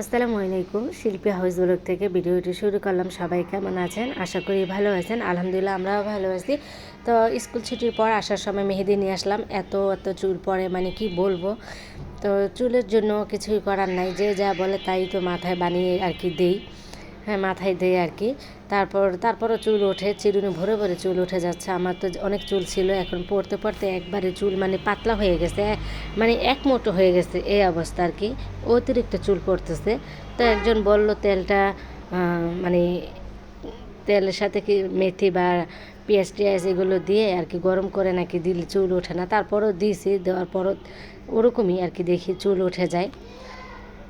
আসসালামু আলাইকুম, শিল্পী হাউস ব্লগ থেকে ভিডিওটি শুরু করলাম। সবাই কেমন আছেন? আশা করি ভালো আছেন। আলহামদুলিল্লাহ, আমরাও ভালো আছি। তো স্কুল ছুটির পর আসার সময় মেহেদি নিয়ে আসলাম। এত এত চুল পরে মানে কি বলব? তো চুলের জন্য কিছুই করার নাই। যে যা বলে তাই তো মাথায় বানিয়ে আর কি দেই। হ্যাঁ মাথায় দেয় আর কি। তারপর, তারপরও চুল ওঠে, চিরুনি ভরে ভরে চুল উঠে যাচ্ছে। আমার তো অনেক চুল ছিল, এখন পড়তে পড়তে একবারে চুল মানে পাতলা হয়ে গেছে মানে এক মুঠো হয়ে গেছে এই অবস্থা আর কি। অতিরিক্ত চুল পড়তেছে। তো একজন বলল, তেলটা মানে তেলের সাথে কি মেথি বা পেঁয়াজ টিয়াজ এগুলো দিয়ে আর কি গরম করে নাকি দিলে চুল ওঠে না? তারপরও দিয়েছি দেওয়ার পরও ওরকমই আর কি দেখি চুল উঠে যায়।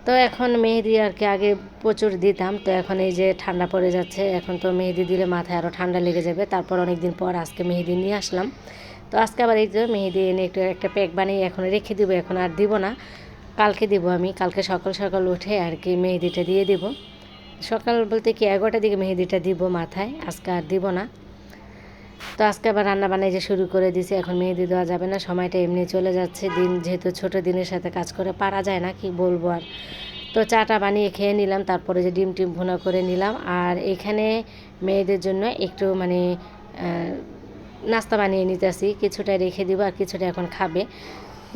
তো এখন মেহেদি আর কি আগে প্রচুর দিতাম, তো এখন এই যে ঠান্ডা পড়ে যাচ্ছে, এখন তো মেহেদি দিলে মাথায় আরও ঠান্ডা লেগে যাবে, তারপর অনেক দিন পর আজকে মেহেদি নিয়ে আসলাম। তো আজকে আবার এই যে মেহেদি এনে একটু একটা প্যাক বানিয়ে এখন রেখে দিব, এখন আর দিব না, কালকে দিব আমি, কালকে সকাল সকাল উঠে আর কি মেহেদিটা দিয়ে দিব। সকাল বলতে কি, এগারোটার দিকে মেহেদিটা দিব মাথায়, আজকে আর দিব না। তো আজকে আবার রান্না বানাই যে শুরু করে দিয়েছি, এখন মেহেদি দেওয়া যাবে না, সময়টা এমনি চলে যাচ্ছে, দিন যেহেতু ছোট দিনের সাথে কাজ করে পারা যায় না, কি বলব আর। তো চাটা বানিয়ে খেয়ে নিলাম, তারপরে যে ডিম টিম ভুনা করে নিলাম, আর এখানে মেয়েদের জন্য একটু মানে নাস্তা বানিয়ে নিতেছি, কিছুটা রেখে দিব আর কিছুটা এখন খাবে।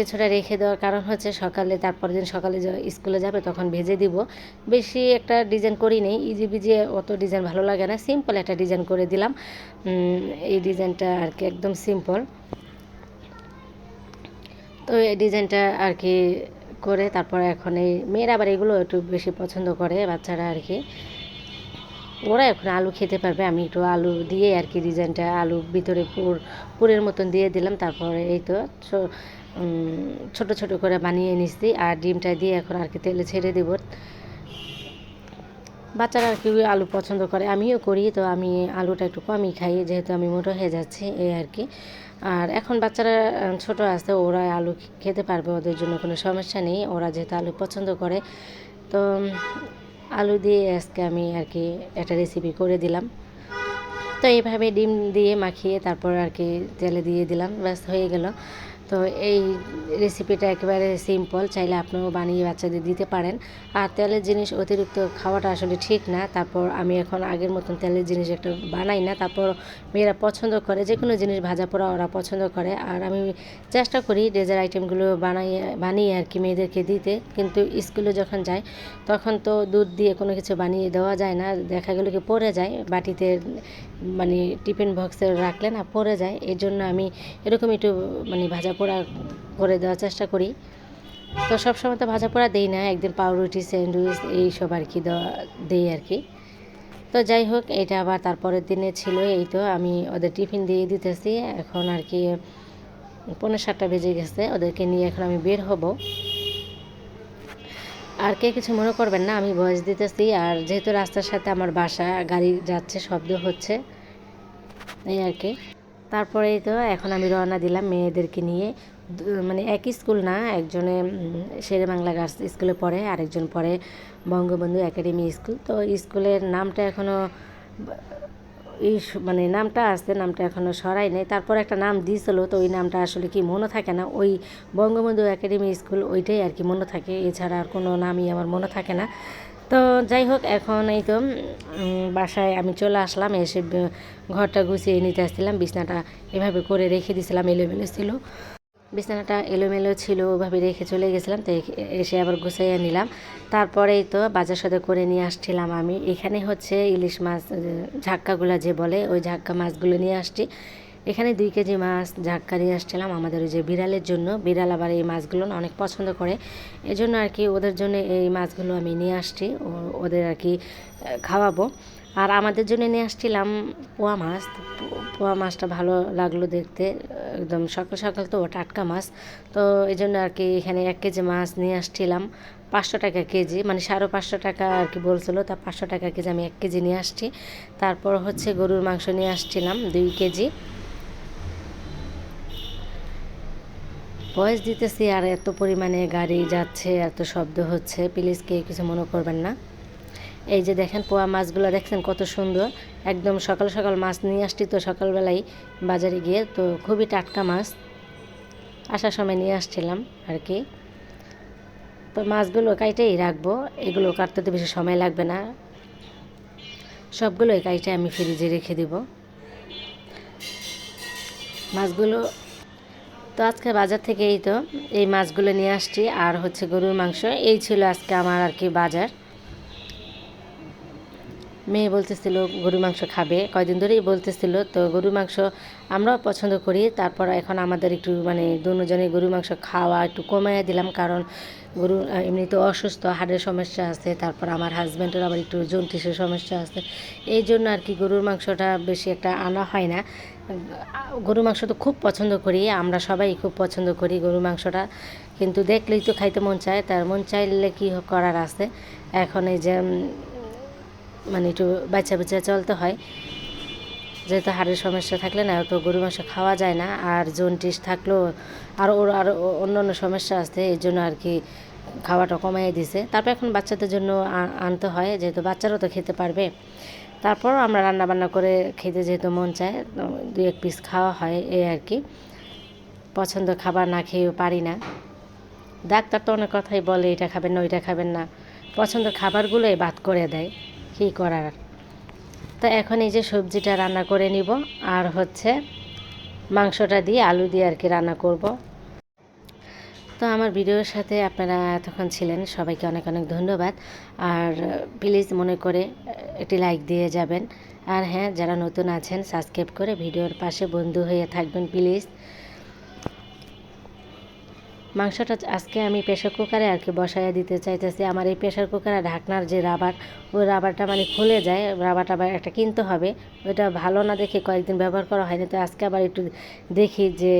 কিছুটা রেখে দেওয়ার কারণ হচ্ছে সকালে তারপর দিন সকালে স্কুলে যাবে তখন ভেজে দিব। বেশি একটা ডিজাইন করি নেই ইজি বিজি অত ডিজাইন ভালো লাগে না। সিম্পল একটা ডিজাইন করে দিলাম। এই ডিজাইনটা আর কি একদম সিম্পল তো এই ডিজাইনটা আর কি করে তারপরে এখন এই মেয়েরা আবার এগুলো একটু বেশি পছন্দ করে, বাচ্চারা আর কি। ওরা এখন আলু খেতে পারবে। আমি একটু আলু দিয়ে আর কি ডিজাইনটা আলু ভিতরে পুর, পুরের মতন দিয়ে দিলাম। তারপরে এই তো ছোট ছোট করে বানিয়ে নিচ্ছি। আর ডিমটা দিয়ে এখন আর কি তেলে ছেড়ে দেব। বাচ্চারা আর কি আলু পছন্দ করে। আমিও করি, তো আমি আলুটা একটু কমই খাই, যেহেতু আমি মোটো হয়ে যাচ্ছি এই আর কি। আর এখন বাচ্চারা ছোট আছে, ওরা আলু খেতে পারবে, ওদের জন্য কোনো সমস্যা নেই। ওরা যেহেতু আলু পছন্দ করে, তো আলু দিয়ে আজকে আমি আর কি একটা রেসিপি করে দিলাম। তো এইভাবে ডিম দিয়ে মাখিয়ে তারপর আর কি তেলে দিয়ে দিলাম। ব্যাস, হয়ে গেল। তো এই রেসিপিটা একেবারে সিম্পল চাইলে আপনিও বানিয়ে বাচ্চাদের দিতে পারেন। আর তেলের জিনিস অতিরিক্ত খাওয়াটা আসলে ঠিক না, তারপর আমি এখন আগের মতন তেলের জিনিস একটা বানাই না, তারপর মেয়েরা পছন্দ করে যে কোনো জিনিস ভাজা পোড়া ওরা পছন্দ করে। আর আমি চেষ্টা করি ডেজার আইটেমগুলো বানাইয়ে, বানিয়ে আর কি মেয়েদেরকে দিতে, কিন্তু স্কুলে যখন যাই, তখন তো দুধ দিয়ে কোনো কিছু বানিয়ে দেওয়া যায় না, দেখা গেলো কি পড়ে যায়, বাটিতে মানে টিফিন বক্সে রাখলে না পড়ে যায়। এর জন্য আমি এরকম একটু মানে ভাজা পোড়া করে দেওয়ার চেষ্টা করি। তো সবসময় তো ভাজা পোড়া দিই না, একদিন পাউরুটি, স্যান্ডউইচ এইসব আর কি দেওয়া, দিই আর কি। তো যাই হোক, এটা আবার তারপরের দিনে ছিল, এই তো আমি ওদের টিফিন দিয়ে দিতেছি। এখন আর কি পনেরো সাতটা বেজে গেছে, ওদেরকে নিয়ে এখন আমি বের হব। আর কে কিছু মনে করবেন না, আমি বয়স দিতেছি। আর যেহেতু রাস্তার সাথে আমার বাসা, গাড়ি যাচ্ছে, শব্দ হচ্ছে, এই আর কি। তারপরেই তো এখন আমি রওনা দিলাম মেয়েদেরকে নিয়ে। মানে একই স্কুল না, একজনে শেরে বাংলা গার্লস স্কুলে পড়ে, আরেকজন পড়ে বঙ্গবন্ধু একাডেমি স্কুল। তো স্কুলের নামটা এখনও এই মানে নামটা আসতে নামটা এখনও সরাই নেই। তারপর একটা নাম দিয়েছিল, তো ওই নামটা আসলে কি মনে থাকে না? ওই বঙ্গবন্ধু একাডেমি স্কুল ওইটাই আর কি মনে থাকে, এছাড়া আর কোনো নামই আমার মনে থাকে না। তো যাই হোক, এখন এই তো বাসায় আমি চলে আসলাম, এসে ঘরটা গুছিয়ে নিতে আসছিলাম, বিছনাটা এভাবে করে রেখে দিয়েছিলাম এলোমেলো ছিল। বিছানাটা এলোমেলো ছিল, ওভাবে রেখে চলে গেছিলাম, তো এসে আবার গুছাইয়ে নিলাম। তারপরেই তো বাজার সাথে করে নিয়ে আসছিলাম আমি। এখানে হচ্ছে ইলিশ মাছ ঝাক্কাগুলো যে বলে, ওই ঝাক্কা মাছগুলো নিয়ে আসছি। এখানে দুই কেজি মাছ ঝাক্কা নিয়ে আসছিলাম আমাদের ওই যে বিড়ালের জন্য। বিড়াল আবার এই মাছগুলো অনেক পছন্দ করে। এজন্য আর কি ওদের জন্য এই মাছগুলো আমি নিয়ে আসছি ওদের আর কি খাওয়াবো। আর আমাদের জন্য নিয়ে আসছিলাম পোয়া মাছ। পোয়া মাছটা ভালো লাগল দেখতে। একদম সকাল সকাল তো টাটকা মাছ। তো এই জন্য আর কি এখানে এক কেজি মাছ নিয়ে আসছিলাম। পাঁচশো টাকা কেজি। মানে সাড়ে পাঁচশো টাকা আর কি বলছিলো। তা পাঁচশো টাকা কেজি আমি এক কেজি নিয়ে আসছি। তারপর হচ্ছে গরুর মাংস নিয়ে আসছিলাম দুই কেজি। ভয়েস দিতেছি আর এত পরিমাণে গাড়ি যাচ্ছে, এত শব্দ হচ্ছে। প্লিজ কে কিছু মনে করবেন না। এই যে দেখেন পোয়া মাছগুলো দেখছেন কত সুন্দর। একদম সকাল সকাল মাছ নিয়ে আসছি তো সকালবেলায় বাজারে গিয়ে, তো খুবই টাটকা মাছ। আসার সময় নিয়ে আসছিলাম আর কি। তো মাছগুলো কাইটেই রাখব, এগুলো কাটতে তো বেশি সময় লাগবে না। সবগুলোই কাইটে আমি ফ্রিজে রেখে দিব। মাছগুলো, তো আজকে বাজার থেকেই তো এই মাছগুলো নিয়ে আসছি। আর হচ্ছে গরুর মাংস, এই ছিল আজকে আমার আর কি বাজার। মেয়ে বলতেছিল গরু মাংস খাবে। কয়দিন ধরেই বলতেছিল, তো গরু মাংস আমরাও পছন্দ করি। তারপর এখন আমাদের একটু মানে দুজনে গরু মাংস খাওয়া একটু কমাইয়া দিলাম। কারণ গরু এমনিতে অসুস্থ, হাড়ের সমস্যা আছে। তারপর আমার হাজব্যান্ডের আবার একটু জন্টিসের সমস্যা আছে। এই জন্য আর কি গরুর মাংসটা বেশি একটা আনা হয় না। গরু মাংস তো খুব পছন্দ করি। আমরা সবাই খুব পছন্দ করি গরু মাংসটা। কিন্তু দেখলেই তো খাইতে মন চায়। তার মন চাইলে কী করার আছে? এখন এই যে মানে একটু বাচ্চা বাচ্চা চলতে হয়। যেহেতু হাড়ের সমস্যা থাকলে না, তো গরু মাংস খাওয়া যায় না। আর জন্টিস থাকলেও আর ওর আর অন্য অন্য সমস্যা আছে এই জন্য আর কি খাওয়াটা কমাই দিছে। তারপর এখন বাচ্চাদের জন্য আনতে হয়, যেহেতু বাচ্চারাও তো খেতে পারবে। তারপর আমরা রান্না বান্না করে খেতে যেহেতু মন চায় দুই এক পিস খাওয়া হয় এই আর কি। পছন্দ খাবার না খেয়েও পারি না। ডাক্তার তো অনেক কথাই বলে, এটা খাবেন না, ওইটা খাবেন না। পছন্দের খাবারগুলোই বাদ করে দেয়। কী করার? তো এখন এই যে সবজিটা রান্না করে নিব, আর হচ্ছে মাংসটা দিয়ে আলু দিয়ে আর কি রান্না করব। তো আমার ভিডিওর সাথে আপনারা এতক্ষণ ছিলেন, সবাইকে অনেক অনেক ধন্যবাদ। আর প্লিজ মনে করে একটি লাইক দিয়ে যাবেন। আর হ্যাঁ যারা নতুন আছেন, সাবস্ক্রাইব করে ভিডিওর পাশে বন্ধু হয়ে থাকবেন প্লিজ। মাংসটা আজকে আমি প্রেশার কুকারে আর কি বসাইয়া দিতে চাইতেছি। আমার এই প্রেশার কুকারে ঢাকনার যে রাবার ওই রাবারটা মানে খুলে যায় রাবারটা আবার একটা কিনতে হবে। ওইটা ভালো না দেখে কয়েকদিন ব্যবহার করা হয়নি, তো আজকে আবার একটু দেখি যে,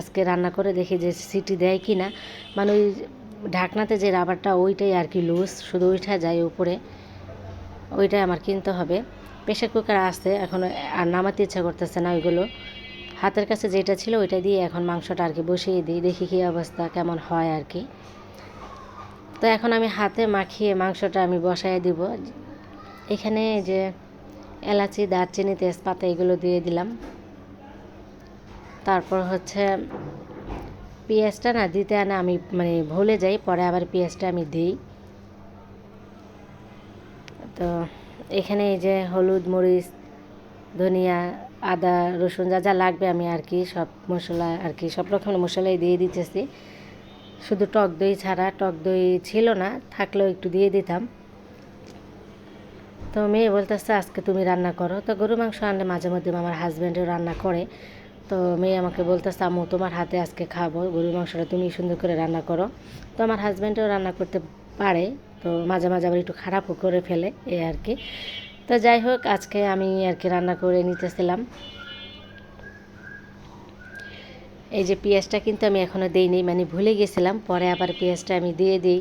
আজকে রান্না করে দেখি যে সিটি দেয় কি না মানে ওই ঢাকনাতে যে রাবারটা ওইটাই আর কি লুজ শুধু ওইটা যায় উপরে। ওইটাই আমার কিনতে হবে। প্রেশার কুকার আসতে এখন আর নামাতে ইচ্ছা করতেছে না ওইগুলো। হাতের কাছে যেটা ছিল ওইটা দিয়ে এখন মাংসটা আর কি বসিয়ে দিই, দেখি কী অবস্থা, কেমন হয় আর কি। তো এখন আমি হাতে মাখিয়ে মাংসটা আমি বসাই দিব। এখানে যে এলাচি, দারচিনি, তেজপাতা এগুলো দিয়ে দিলাম। তারপর হচ্ছে পেঁয়াজটা না দিতে আনা আমি মানে ভুলে যাই, পরে আবার পেঁয়াজটা আমি দিই। তো এখানে এই যে হলুদ, মরিচ, ধনিয়া আদা, রসুন যা যা লাগবে আমি আর কি সব মশলা আর কি, সব রকমের মশলাই দিয়ে দিতেছি। শুধু টক দই ছাড়া টক দই ছিল না, থাকলেও একটু দিয়ে দিতাম। তো মেয়ে বলতেছে, আজকে তুমি রান্না করো। তো গরু মাংস আনলে মাঝে মধ্যে আমার হাজব্যান্ডও রান্না করে। তো মেয়ে আমাকে বলতেছে, আম্মু, তোমার হাতে আজকে খাব, গরুর মাংসটা তুমি সুন্দর করে রান্না করো। তো আমার হাজব্যান্ডও রান্না করতে পারে, তো মাঝে মাঝে আবার একটু খারাপও করে ফেলে এই আর কি। তো যাই হোক, আজকে আমি আর কি রান্না করে নিতেছিলাম। এই যে পেঁয়াজটা কিন্তু আমি এখনও দিইনি মানে ভুলে গেছিলাম, পরে আবার পেঁয়াজটা আমি দিয়ে দিই।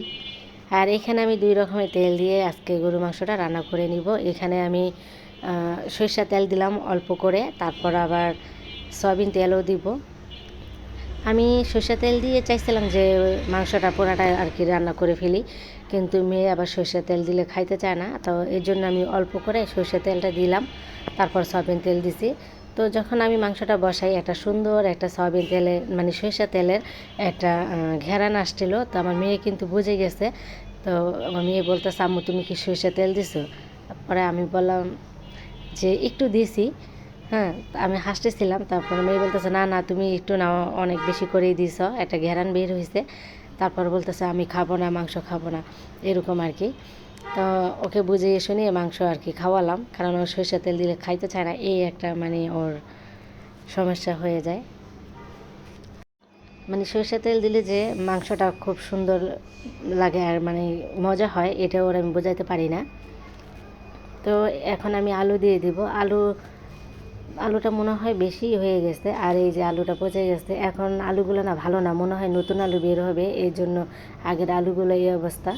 আর এখানে আমি দুই রকমের তেল দিয়ে আজকে গরু মাংসটা রান্না করে নিব। এখানে আমি সরিষা তেল দিলাম অল্প করে, তারপর আবার সয়াবিন তেলও দিব। আমি সরষা তেল দিয়ে চাইছিলাম যে মাংসটা পোড়াটা আর কি রান্না করে ফেলি, কিন্তু মেয়ে আবার সরষে তেল দিলে খাইতে চায় না। তো এর জন্য আমি অল্প করে সরষে তেলটা দিলাম, তারপর সয়াবিন তেল দিছি। তো যখন আমি মাংসটা বসাই, একটা সুন্দর একটা সয়াবিন তেলের মানে সরষে তেলের একটা ঘেরান আসছিল। তো আমার মেয়ে কিন্তু বুঝে গেছে। তো আমার মেয়ে বলতেছে, আম্মু, তুমি কি সরষে তেল দিছো? পরে আমি বললাম যে, একটু দিছি। হ্যাঁ আমি হাসতেছিলাম, তারপর মেয়ে বলতেছে, না না, তুমি একটু না অনেক বেশি করেই দিছ, একটা ঘেরান বের হয়েছে তারপর বলতেছে, আমি খাব না, মাংস খাব না। এরকম আর কি। তো ওকে বুঝিয়ে শুনিয়ে মাংস আর কি খাওয়ালাম, কারণ ও সরষে তেল দিলে খাইতে চায় না, এই একটা মানে ওর সমস্যা হয়ে যায়। মানে সরষে তেল দিলে যে মাংসটা খুব সুন্দর লাগে আর মানে মজা হয়, এটা ওর আমি বোঝাইতে পারি না। তো এখন আমি আলু দিয়ে দিব। আলু আলুটা মনে হয় বেশি হয়ে গেছে, আর এই যে আলুটা পচে গেছে, এখন আলুগুলো না ভালো না, মনে হয় নতুন আলু বের হবে এই জন্য আগের আলুগুলো এই অবস্থা।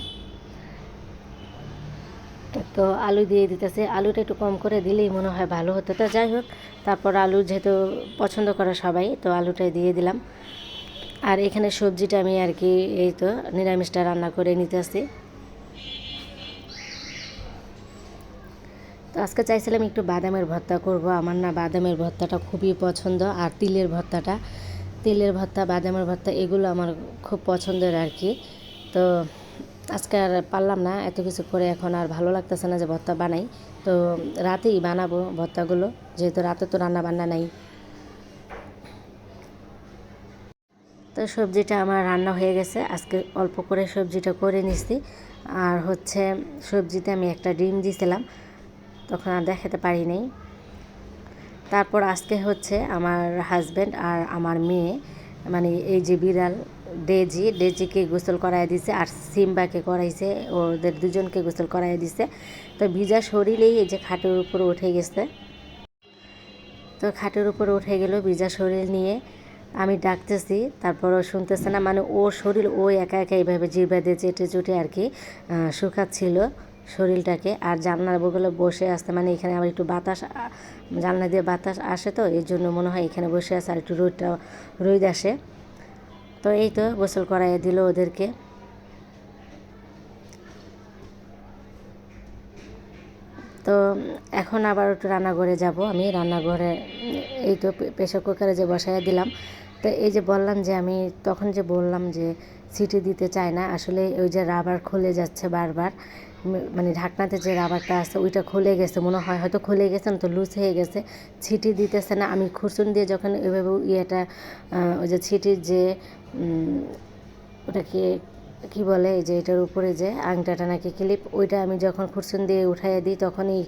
তো আলু দিয়ে দিতেছে, আলুটা একটু কম করে দিলেই মনে হয় ভালো হতো। তো যাই হোক, তারপর আলু যেহেতু পছন্দ করে সবাই, তো আলুটাই দিয়ে দিলাম। আর এখানে সবজিটা আমি আর কি এই তো নিরামিষটা রান্না করে নিতেছি। তো আজকে চাইছিলাম একটু বাদামের ভর্তা করব। আমার না বাদামের ভর্তাটা খুবই পছন্দ আর তিলের ভর্তাটা। তিলের ভর্তা, বাদামের ভর্তা এগুলো আমার খুব পছন্দের আর কি। তো আজকে আর পারলাম না, এত কিছু করে এখন আর ভালো লাগতেছে না যে ভর্তা বানাই। তো রাতেই বানাবো ভর্তাগুলো, যেহেতু রাতে তো রান্না বান্না নাই। তো সবজিটা আমার রান্না হয়ে গেছে, আজকে অল্প করে সবজিটা করে নিছি। আর হচ্ছে সবজিতে আমি একটা ডিম দিয়েছিলাম তখন আর দেখাতে পারি নাই। তারপর আজকে হচ্ছে আমার হাজব্যান্ড আর আমার মেয়ে মানে এই যে বিড়াল, ডেজি, ডেজিকে গোসল করাই দিছে আর সিম্বাকে করাইছে, ওদের দুজনকে গোসল করাই দিছে। তো ভিজা শরীরেই এই যে খাটের উপরে উঠে গেছে। তো খাটের উপরে উঠে গেল ভিজা শরীর নিয়ে। আমি ডাকতেছি, তারপর শুনতেছে না মানে ওর শরীর ও একা একা এইভাবে জিভা দিয়ে চেটে চুটে আর কি শুকাচ্ছিল। শরীরটাকে আর জানলার বগলে বসে আসতে মানে এখানে আবার একটু বাতাস জানলা দিয়ে বাতাস আসে তো এই জন্য মনে হয় এখানে বসে আছে আর একটু রোদটা, রোদ আসে। তো এই তো গোসল করাইয়ে দিল ওদেরকে। তো এখন আবার একটু রান্নাঘরে যাব আমি, রান্নাঘরে এই তো প্রেশার কুকারে যে বসাইয়া দিলাম। তো এই যে বললাম যে আমি তখন যে বললাম যে সিটি দিতে চাই না, আসলে ওই যে রাবার খুলে যাচ্ছে বারবার। মানে ঢাকনাতে যে রাবারটা আছে, ওইটা খুলে গেছে, মনে হয় হয়তো খুলে গেছে না তো লুজ হয়ে গেছে। ছিটি দিতেছে না, আমি খুরসুন দিয়ে যখন ওইভাবে ইয়েটা ওই যে ছিটির যে ওটাকে কি বলে যে এটার উপরে যে আংটাটা নাকি ক্লিপ ওইটা আমি যখন খুরসুন দিয়ে উঠাইয়ে দিই তখনই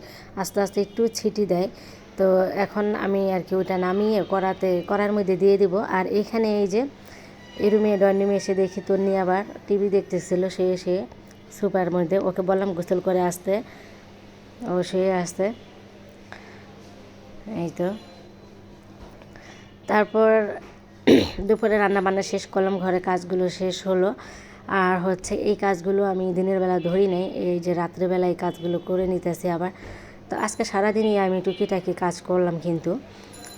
আস্তে আস্তে একটু ছিটি দেয়। তো এখন আমি আর কি ওইটা নামিয়ে করাতে, করার মধ্যে দিয়ে দিব। আর এখানে এই যে, এরুমে রুমে ডর্নিমে এসে দেখি তোর নিয়ে আবার টিভি দেখতেছিল, সে এসে সুপার মধ্যে, ওকে বললাম গোসল করে আসতে। ও শুয়ে আসতে এই তো। তারপর দুপুরে রান্না বান্না শেষ করলাম, ঘরে কাজগুলো শেষ হলো। আর হচ্ছে এই কাজগুলো আমি দিনের বেলা ধরি নাই, এই যে রাত্রেবেলা এই কাজগুলো করে নিতেছি আবার। তো আজকে সারাদিনই আমি টুকিটাকি কাজ করলাম কিন্তু।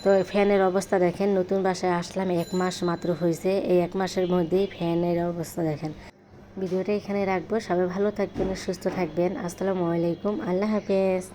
তো ফ্যানের অবস্থা দেখেন, নতুন বাসায় আসলাম, এক মাস মাত্র হয়েছে এই এক মাসের মধ্যেই ফ্যানের অবস্থা দেখেন। ভিডিওটা এখানে রাখব। সবাই ভালো থাকবেন সুস্থ থাকবেন। আসসালামু আলাইকুম। আল্লাহ হাফেজ।